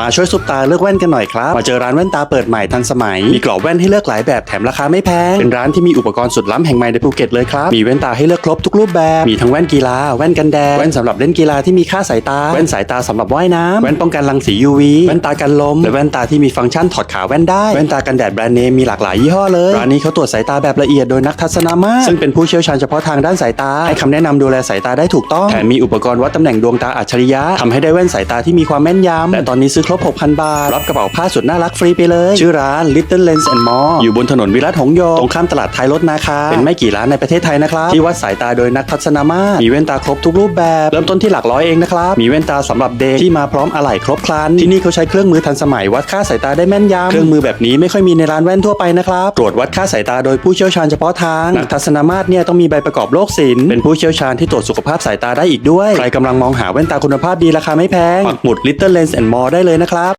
มาช่วยซุปตาเลือกแว่นกันหน่อยครับ มาเจอร้านแว่นตาเปิดใหม่ทันสมัย มีกรอบแว่นให้เลือกหลายแบบแถมราคาไม่แพง เป็นร้านที่มีอุปกรณ์สุดล้ำแห่งใหม่ในภูเก็ตเลยครับ มีแว่นตาให้เลือกครบทุกรูปแบบ มีทั้งแว่นกีฬา แว่นกันแดด แว่นสำหรับเล่นกีฬาที่มีค่าสายตา แว่นสายตาสำหรับว่ายน้ำ แว่นป้องกันรังสี UV แว่นตากันลม และแว่นตาที่มีฟังก์ชันถอดขาแว่นได้ แว่นตากันแดดแบรนด์เนมมีหลากหลายยี่ห้อเลย ร้านนี้เขาตรวจสายตาแบบละเอียดโดยนักทัศนมาซึ่งเป็นผู้เชี่ยวชาญเฉพาะทางด้านสายตา ให้คำแนะนำดูแลสายตาได้ถูกต้อง แถมมีอุปกรณ์วัดตำแหน่งดวงตาอัจฉริยะทำให้ได้แว่นสายตาที่มีความแม่นยำและตอนนี้ซื้อครบ 6,000 บาท รับกระเป๋าผ้าสุดน่ารักฟรีไปเลย ชื่อร้าน Little Lens and More อยู่บนถนนวิรัตหงโยตรงข้ามตลาดไทยรถนาคาเป็นไม่กี่ร้านในประเทศไทยนะครับ ที่วัดสายตาโดยนักทัศนมาตรมีแว่นตาครบทุกรูปแบบ เริ่มต้นที่หลักร้อยเองนะครับ มีแว่นตาสำหรับเด็กที่มาพร้อมอะไหล่ครบครัน ที่นี่เขาใช้เครื่องมือทันสมัยวัดค่าสายตาได้แม่นยำเครื่องมือแบบนี้ไม่ค่อยมีในร้านแว่นทั่วไปนะครับตรวจวัดค่าสายตาโดยผู้เชี่ยวชาญเฉพาะทางนักทัศนมาตรเนี่ยต้องมีใบประกอบโรคศิลป์เป็นผู้เชี่ยวชาญที่ตรวจสุขภาพสายตาได้อีกด้วยใครกำลังมองหาแว่นตาคุณภาพดีราคาไม่แพงปักหมุด Little Lens and More ได้เลยนะครับ